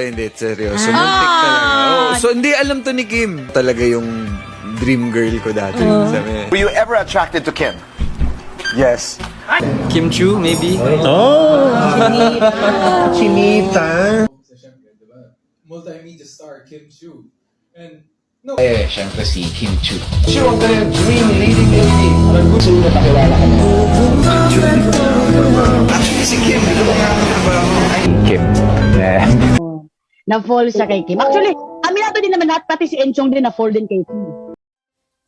Hindi, seryoso. Muntik talaga. Oh, so, hindi alam to ni Kim. Talaga yung dream girl ko dati. Sabi, Were you ever attracted to Kim? Yes. Kim Chu, maybe? Chinita. syempre, di ba? Multimedia star Kim Chu. And no, Eh, syempre si Kim Chu. Chu ang dream leading lady. Ang gusto mo napakilala ka na. Na-fall siya kay Kim. Actually, aminado din naman lahat, pati si Enchong din na-fall din kay Kim.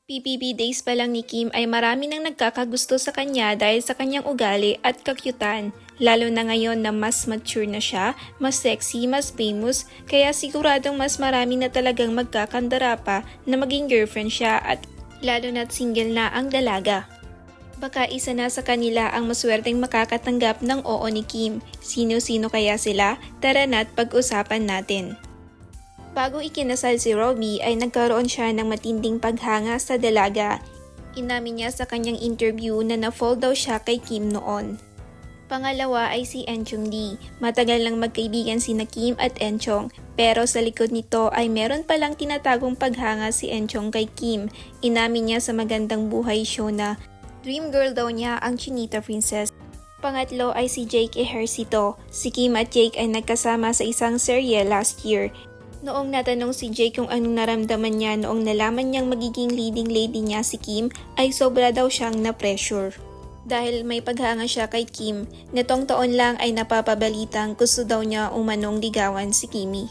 PPP days pa lang ni Kim ay marami nang nagkakagusto sa kanya dahil sa kanyang ugali at kakyutan. Lalo na ngayon na mas mature na siya, mas sexy, mas famous, kaya siguradong mas marami na talagang magkakandara pa na maging girlfriend siya at lalo na't single na ang dalaga. Baka isa na sa kanila ang maswerteng makakatanggap ng oo ni Kim. Sino-sino kaya sila? Tara na't pag-usapan natin. Bago ikinasal si Robbie ay nagkaroon siya ng matinding paghanga sa dalaga. Inamin niya sa kanyang interview na na-fall daw siya kay Kim noon. Pangalawa ay si Enchong Lee. Matagal lang magkaibigan si na Kim at Enchong pero sa likod nito ay meron palang tinatagong paghanga si Enchong kay Kim. Inamin niya sa magandang buhay show na dream girl daw niya ang Chinita Princess. Pangatlo ay si Jake Ejercito. Si Kim at Jake ay nagkasama sa isang serye last year. Noong natanong si Jake kung anong naramdaman niya noong nalaman niyang magiging leading lady niya si Kim, ay sobra daw siyang na-pressure. Dahil may paghanga siya kay Kim, netong taon lang ay napapabalitang gusto daw niya umanong ligawan si Kimi.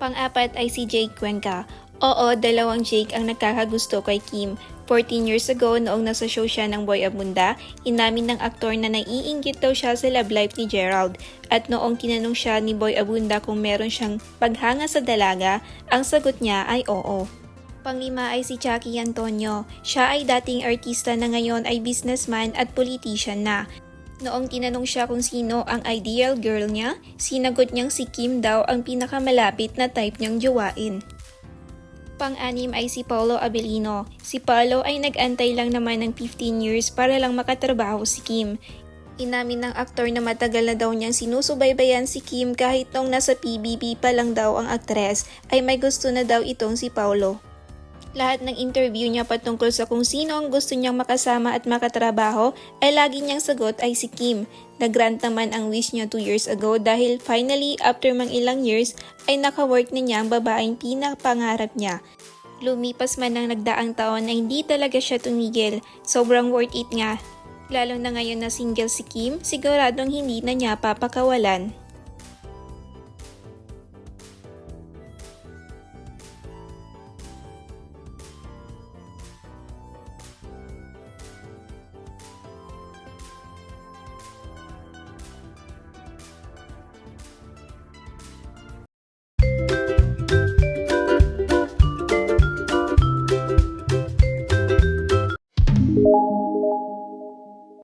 Pang-apat ay si Jake Cuenca. Oo, dalawang Jake ang nagkakagusto kay Kim. 14 years ago, noong nasa show siya ng Boy Abunda, inamin ng aktor na naiinggit daw siya sa love life ni Gerald. At noong tinanong siya ni Boy Abunda kung meron siyang paghanga sa dalaga, ang sagot niya ay oo. Panglima ay si Chucky Antonio. Siya ay dating artista na ngayon ay businessman at politician na. Noong tinanong siya kung sino ang ideal girl niya, sinagot niyang si Kim daw ang pinakamalapit na type niyang jowain. Pang-anim ay si Paulo Abelino. Si Paulo ay nag-antay lang naman ng 15 years para lang makatrabaho si Kim. Inamin ng aktor na matagal na daw niyang sinusubaybayan si Kim kahit nung nasa PBB pa lang daw ang aktres ay may gusto na daw itong si Paulo. Lahat ng interview niya patungkol sa kung sino ang gusto niyang makasama at makatrabaho ay lagi niyang sagot ay si Kim. Nagrant naman ang wish niya 2 years ago dahil finally after mang ilang years ay nakawork na niya ang babaeng pinapangarap niya. Lumipas man ang nagdaang taon na hindi talaga siya tumigil. Sobrang worth it nga. Lalo na ngayon na single si Kim, siguradong hindi na niya papakawalan.